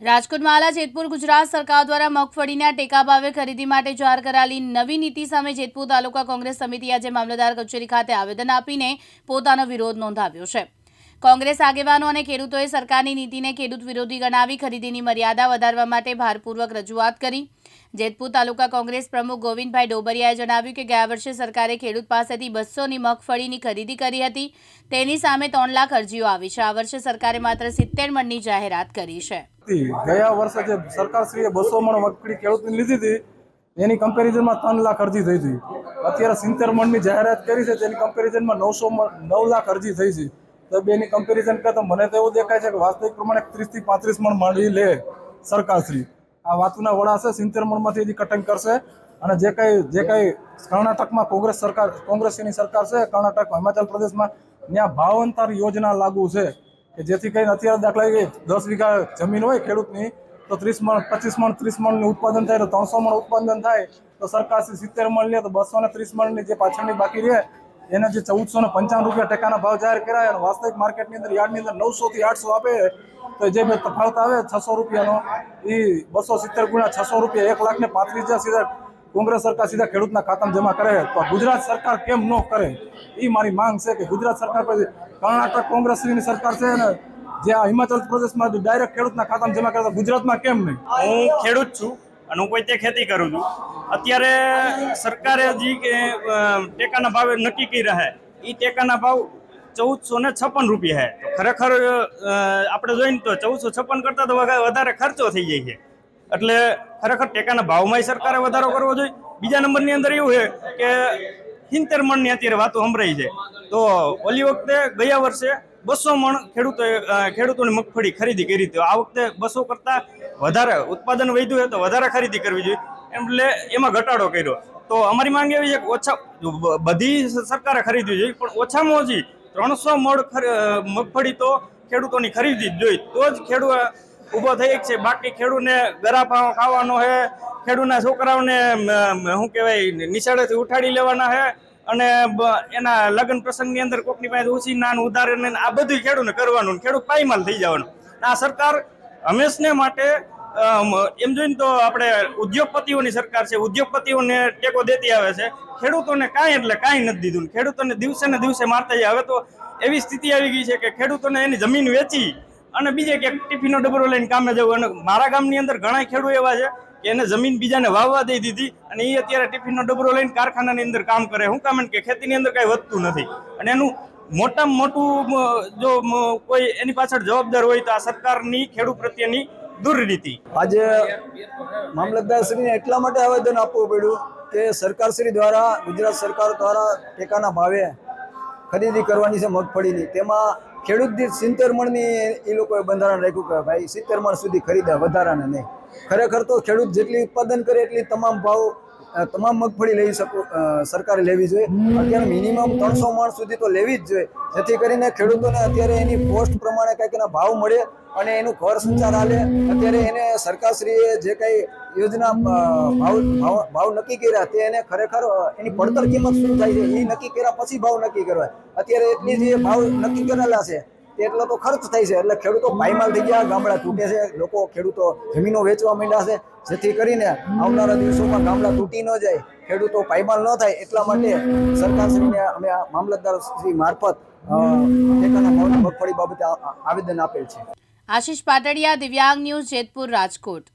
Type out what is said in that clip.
રાજકોટમાં આલા જેતપુર ગુજરાત સરકાર દ્વારા મગફળીના ટેકા ભાવે ખરીદી માટે જાહેર કરાયેલી નવી નીતિ સામે જેતપુર તાલુકા કોંગ્રેસ સમિતિ આજે મામલતદાર કચેરી ખાતે આવેદન આપીને પોતાનો વિરોધ નોંધાવ્યો છે. કોંગ્રેસ આગેવાનો અને ખેડૂતોએ સરકારની નીતિને ખેડૂત વિરોધી ગણાવી ખરીદીની મર્યાદા વધારવા માટે ભારપૂર્વક રજૂઆત કરી. જેતપુર તાલુકા કોંગ્રેસ પ્રમુખ ગોવિંદભાઈ ડોબરિયાએ જણાવ્યું કે ગયા વર્ષે સરકારે ખેડૂત પાસેથી બસોની મગફળીની ખરીદી કરી હતી. તેની સામે ત્રણ લાખ અરજીઓ આવી છે. આ વર્ષે સરકારે માત્ર સિત્તેર મણની જાહેરાત કરી છે. ગયા વર્ષે જે સરકારશ્રીએ બસો મણ મગફળી ખેડૂતની લીધી હતી, એની કમ્પેરિઝનમાં ત્રણ લાખ અરજી થઈ હતી. અત્યારે સિત્તેર મણની જાહેરાત કરી છે, તેની કમ્પેરિઝનમાં નવસો નવ લાખ અરજી થઈ છે. તો બેની કમ્પેરિઝન કરે તો મને તો એવું દેખાય છે કે વાસ્તવિક પ્રમાણે ત્રીસથી પાંત્રીસ મણ માંડી લે સરકારશ્રી. આ વાતુના વડા છે, સિત્તેર મણમાંથી હજી કટિંગ કરશે અને જે કંઈ જે કંઈ કર્ણાટકમાં કોંગ્રેસ સરકાર, કોંગ્રેસની સરકાર છે, કર્ણાટક, હિમાચલ પ્રદેશમાં ત્યાં ભાવાંતર યોજના લાગુ છે કે જેથી કરીને અત્યારે દાખલા કે દસ વીઘા જમીન હોય ખેડૂતની, તો ત્રીસ મણ, પચીસ મણ, ત્રીસ મણનું ઉત્પાદન થાય, તો ત્રણસો મણ ઉત્પાદન થાય, તો સરકાર સિત્તેર મણ લે, તો બસો ને ત્રીસ મણની જે પાછળની બાકી રહે એને જે ચૌદસો ને પંચાવન રૂપિયા ટકાના ભાવ જાહેર કરાય અને વાસ્તવિક માર્કેટની અંદર યાર્ડની અંદર નવસો થી આઠસો આપે તો જે બે તફાવત આવે, છસો રૂપિયાનો એ બસો સિત્તેર ગુણ્યા છસો રૂપિયા એક લાખ ને પાંત્રીસ હજાર સીધા કોંગ્રેસ સરકાર સીધા ખેડૂતના ખાતામાં જમા કરે તો ગુજરાત સરકાર કેમ ન કરે? એ મારી માંગ છે કે ગુજરાત સરકાર પછી કર્ણાટક કોંગ્રેસની સરકાર છે ને જે હિમાચલ પ્રદેશમાં ડાયરેક્ટ ખેડૂતના ખાતામાં જમા કરે ગુજરાતમાં કેમ નહીં? હું ખેડૂત છું. અને હું કોઈ તે ખેતી કરું છું. અત્યારે સરકારે જે કે ટેકાના ભાવે નક્કી કર્યા હે. એ ટેકાના ભાવ ચૌદસો ને છપ્પન રૂપિયા હે. ખરેખર આપણે જોઈને તો ચૌદસો છપ્પન કરતાં તો વધારે ખર્ચો થઈ જાય છે. એટલે ખરેખર ટેકાના ભાવમાંય સરકારે વધારો કરવો જોઈએ. બીજા નંબરની અંદર એવું છે કે સિત્તેર મણની અત્યારે વાતો સંભળાઈ છે. તો ઓલી વખતે ગયા વર્ષે બસો મણ ખેડૂતોએ ખેડૂતોની મગફળી ખરીદી કરી હતી. આ વખતે બસો કરતાં વધારે ઉત્પાદન વધ્યું હોય તો વધારે ખરીદી કરવી જોઈએ. એટલે એમાં ઘટાડો કર્યો. તો અમારી માંગ એવી છે કે ઓછા બધી સરકારે ખરીદવી જોઈએ, પણ ઓછામાં ઓછી ત્રણસો મણ મગફળી તો ખેડૂતોની ખરીદી જ જોઈએ. તો જ ખેડૂત ઊભો થઈ છે બાકી ખેડૂતને ગરાફા ખાવાનો છે, ખેડૂતના છોકરાઓને શું કહેવાય, નિશાળેથી ઉઠાડી લેવાના છે. અને એના લગ્ન પ્રસંગની અંદર કોકની પાસે ઓછી નાન ઉદાહરણ આ બધું ખેડૂતને કરવાનું ખેડૂત પાયમાલ થઈ જવાનું. આ સરકાર હંમેશને માટે એમ જોઈને તો આપણે ઉદ્યોગપતિઓની સરકાર છે, ઉદ્યોગપતિઓને ટેકો દેતી આવે છે. ખેડૂતોને કાંઈ એટલે કાંઈ નથી દીધું ખેડૂતોને દિવસે ને દિવસે મારતા જાય. હવે તો એવી સ્થિતિ આવી ગઈ છે કે ખેડૂતોને એની જમીન વેચી અને બીજે ક્યાંક ટિફિનનો ડબરો લઈને કામે જવું. અને મારા ગામની અંદર ઘણા ખેડૂત એવા છે કે એને જમીન બીજાને વાવવા દઈ દીધી અને એ અત્યારે ટિફિનનો ડબરો લઈને કારખાનાની અંદર કામ કરે. શું કામ કે ખેતીની અંદર કાંઈ વધતું નથી. અને એનું મોટામાં મોટું જો કોઈ એની પાછળ જવાબદાર હોય તો આ સરકારની ખેડૂત પ્રત્યેની દુર્નીતિ. આજે મામલતદારશ્રીને એટલા માટે આવેદન આપવું પડ્યું કે સરકારશ્રી દ્વારા, ગુજરાત સરકાર દ્વારા ટેકાના ભાવે ખરીદી કરવાની છે મગફળીની. તેમાં ખેડૂત દીઠ સિત્તેર મણની એ લોકોએ બંધારણ રાખ્યું કે ભાઈ સિત્તેર મણ સુધી ખરીદ્યા વધારાને નહીં. ખરેખર તો ખેડૂત જેટલી ઉત્પાદન કરે એટલી તમામ ભાવ તમામ મગફળી લઈ શકો સરકારે લેવી જોઈએ. અત્યારે મિનિમમ ત્રણસો મણ સુધી તો લેવી જ જોઈએ. જેથી કરીને ખેડૂતોને અત્યારે એની પોસ્ટ પ્રમાણે કંઈક એના ભાવ મળે અને એનું ઘર સંચાર હાલે. અત્યારે એને સરકારશ્રીએ જે કંઈ યોજના ભાવ ભાવ નક્કી કર્યા તે એને ખરેખર એની પડતર કિંમત શું થાય છે એ નક્કી કર્યા પછી ભાવ નક્કી કરવાય અત્યારે એટલી જે ભાવ નક્કી કરેલા છે તે એટલો તો ખર્ચ થાય છે, એટલે ખેડૂતો પાયમાલ થઈ ગયા, ગામડા તૂટે છે, લોકો ખેડૂતો જમીનો વેચવા માંડ્યા છે. જેથી કરીને આવનારા દિવસોમાં ગામડા તૂટી ન જાય, ખેડૂતો પાયમાલ ન થાય, એટલા માટે સરકારશ્રીને અમે આ મામલતદાર શ્રી મારફત ટેકાના મગફળી બાબતે આવેદન આપેલ છે. આશીષ પાટડિયા, દિવ્યાંગ ન્યૂઝ જેતપુર રાજકોટ.